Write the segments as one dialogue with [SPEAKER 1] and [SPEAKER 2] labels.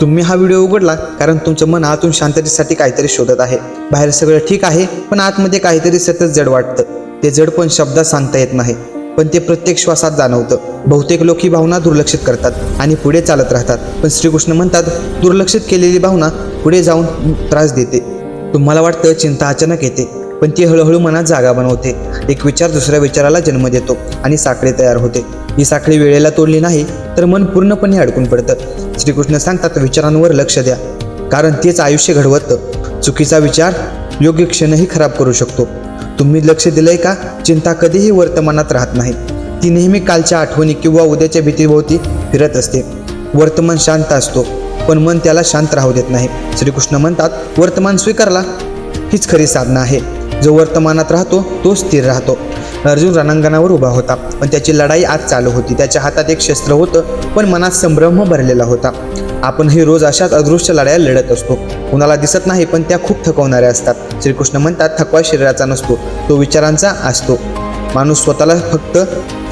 [SPEAKER 1] तुम्ही हा व्हिडिओ उघडला कारण तुमचं मन आतून शांततेसाठी काहीतरी शोधत आहे. बाहेर सगळं ठीक आहे पण आतमध्ये काहीतरी सतत जड वाटतं. ते जड पण शब्दात सांगता येत नाही पण ते प्रत्येक श्वासात जाणवतं. बहुतेक लोक ही भावना दुर्लक्षित करतात आणि पुढे चालत राहतात. पण श्रीकृष्ण म्हणतात दुर्लक्षित केलेली भावना पुढे जाऊन त्रास देते. तुम्हाला वाटतं चिंता अचानक येते पण ती हळूहळू मनात जागा बनवते. एक विचार दुसऱ्या विचाराला जन्म देतो आणि साखळी तयार होते. ही साखळी वेळेला तोडली नाही तर मन पूर्णपणे अडकून पडतं. श्रीकृष्ण सांगतात विचारांवर लक्ष द्या. कारण तेच आयुष्य घडवतं. चुकीचा विचार योग्य क्षणही खराब करू शकतो. तुम्ही लक्ष दिलंय का? चिंता कधीही वर्तमानात राहत नाही. ती नेहमी कालच्या आठवणी किंवा उद्याच्या भीतीभोवती फिरत असते. वर्तमान शांत असतो पण मन त्याला शांत राहू देत नाही. श्रीकृष्ण म्हणतात वर्तमान स्वीकारला. हीच खरी साधना आहे. जो वर्तमानात राहतो तो स्थिर राहतो. अर्जुन रणांगणावर उभा होता. पण त्याची लढाई आज चालू होती. त्याच्या हातात एक शस्त्र होतं पण मनात संभ्रम भरलेला होता. आपणही रोज अशाच अदृश्य लढाया लढत असतो. कुणाला दिसत नाही पण त्या खूप थकवणाऱ्या असतात. श्रीकृष्ण म्हणतात थकवा शरीराचा नसतो तो विचारांचा असतो. माणूस स्वतःला फक्त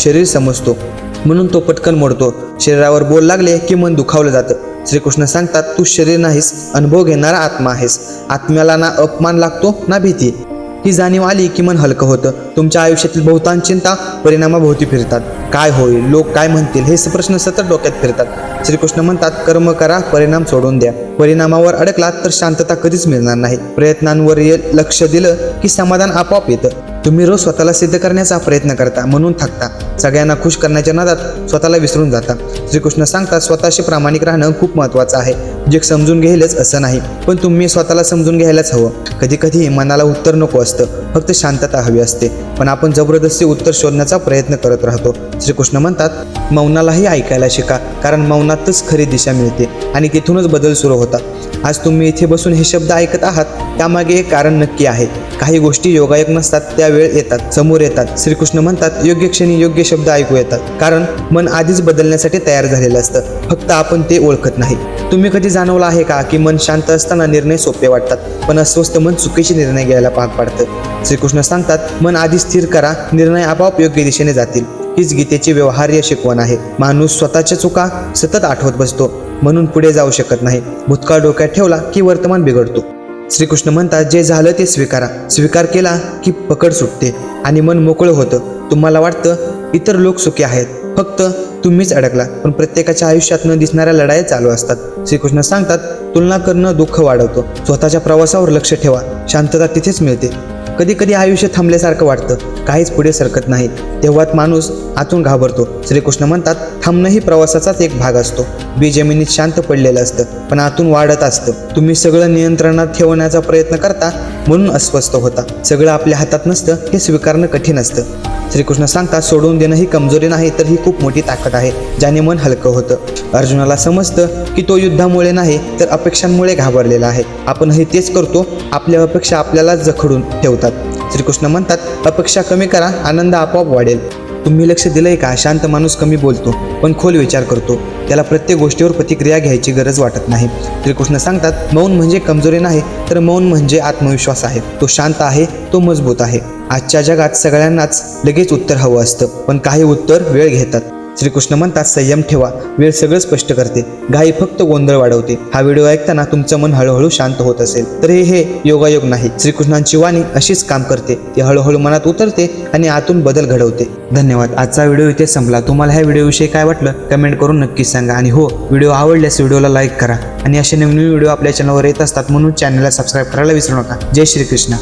[SPEAKER 1] शरीर समजतो. म्हणून तो पटकन मोडतो. शरीरावर बोल लागले की मन दुखावलं जातं. श्रीकृष्ण सांगतात तू शरीर नाहीस अनुभव घेणारा आत्मा आहेस. आत्म्याला ना अपमान लागतो ना भीती. ही जाणीव आली की मन हलकं होतं. तुमच्या आयुष्यातील बहुतांश चिंता परिणामाभोवती फिरतात. काय होईल? लोक काय म्हणतील? हे प्रश्न सतत डोक्यात फिरतात. श्रीकृष्ण म्हणतात कर्म करा परिणाम सोडून द्या. परिणामावर अडकलात तर शांतता कधीच मिळणार नाही. प्रयत्नांवर ये- लक्ष दिलं की समाधान आपोआप येतं. तुम्ही रोज स्वतःला सिद्ध करण्याचा प्रयत्न करता म्हणून थकता. सगळ्यांना खुश करण्याच्या नादात स्वतःला विसरून जाता. श्रीकृष्ण सांगतात स्वतःशी प्रामाणिक राहणं खूप महत्त्वाचं आहे. जे समजून घेईलच असं नाही पण तुम्ही स्वतःला समजून घ्यायलाच हवं. कधी कधी मनाला उत्तर नको असतं फक्त शांतता हवी असते. पण आपण जबरदस्ती उत्तर शोधण्याचा प्रयत्न करत राहतो. श्रीकृष्ण म्हणतात मौनालाही ऐकायला शिका कारण मौनातच खरी दिशा मिळते आणि तिथूनच बदल सुरू होतात. आज तुम्ही इथे बसून हे शब्द ऐकत आहात त्यामागे एक कारण नक्की आहे. काही गोष्टी योगायोग नसतात त्या वेळ येतात समोर येतात. श्रीकृष्ण म्हणतात योग्य क्षणी योग्य शब्द ऐकू येतात कारण मन आधीच बदलण्यासाठी तयार झालेलं असतं. फक्त आपण ते ओळखत नाही. तुम्ही कधी जाणवलं आहे का की मन शांत असताना निर्णय सोपे वाटतात पण अस्वस्थ मन चुकीचे निर्णय घ्यायला भाग पाडतं? श्रीकृष्ण सांगतात मन आधीच स्थिर करा निर्णय आपोआप योग्य दिशेने जातील. हीच गीतेची व्यवहार्य शिकवण आहे. माणूस स्वतःच्या चुका सतत आठवत बसतो. म्हणून पुढे जाऊ शकत नाही. भूतकाळ डोक्यात ठेवला की वर्तमान बिघडतो. श्रीकृष्ण म्हणतात जे झालं ते स्वीकारा. स्वीकार केला की पकड सुटते आणि मन मोकळं होतं. तुम्हाला वाटतं इतर लोक सुखी आहेत. फक्त तुम्हीच अडकला. पण प्रत्येकाच्या आयुष्यात न दिसणाऱ्या लढाया चालू असतात. श्रीकृष्ण सांगतात तुलना करणं दुःख वाढवतो. स्वतःच्या प्रवासावर लक्ष ठेवा. शांतता तिथेच मिळते. कधी कधी आयुष्य थांबल्यासारखं वाटतं. काहीच पुढे सरकत नाही तेव्हाच माणूस आतून घाबरतो. श्रीकृष्ण म्हणतात थांबणं ही प्रवासाचाच एक भाग असतो. बी जमिनीत शांत पडलेलं असतं पण आतून वाढत असतं. तुम्ही सगळं नियंत्रणात ठेवण्याचा प्रयत्न करता म्हणून अस्वस्थ होता. सगळं आपल्या हातात नसतं हे स्वीकारणं कठीण असतं. श्रीकृष्ण सांगतात सोडून देणं ही कमजोरी नाही तर ही खूप मोठी ताकद आहे ज्याने मन हलकं होतं. अर्जुनाला समजतं की तो युद्धामुळे नाही तर अपेक्षांमुळे घाबरलेला आहे. आपणही तेच करतो आपल्या अपेक्षा आपल्याला जखडून ठेवतात. श्रीकृष्ण म्हणतात अपेक्षा कमी करा आनंद आपोआप वाढेल. तुम्ही लक्ष दिलंय का? शांत माणूस कमी बोलतो पण खोल विचार करतो. त्याला प्रत्येक गोष्टीवर प्रतिक्रिया घ्यायची गरज वाटत नाही. श्रीकृष्ण सांगतात मौन म्हणजे कमजोरी नाही तर मौन म्हणजे आत्मविश्वास आहे. तो शांत आहे तो मजबूत आहे. आजच्या जगात सगळ्यांनाच लगेच उत्तर हवं असतं पण काही उत्तर वेळ घेतात. श्रीकृष्ण म्हणतात संयम ठेवा वेळ सगळं स्पष्ट करते. घाई फक्त गोंधळ वाढवते. हा व्हिडिओ ऐकताना तुमचं मन हळूहळू शांत होत असेल. तर हे हे योगायोग नाही. श्रीकृष्णांची वाणी अशीच काम करते. ती हळूहळू मनात उतरते आणि आतून बदल घडवते. धन्यवाद. आजचा व्हिडिओ इथे संपला. तुम्हाला ह्या व्हिडिओविषयी काय वाटलं? कमेंट करून नक्कीच सांगा. आणि हो व्हिडिओ आवडल्यास व्हिडिओला लाईक करा. आणि असे नवीन व्हिडिओ आपल्या चॅनलवर येत असतात म्हणून चॅनलला सबस्क्राईब करायला विसरू नका. जय श्रीकृष्ण.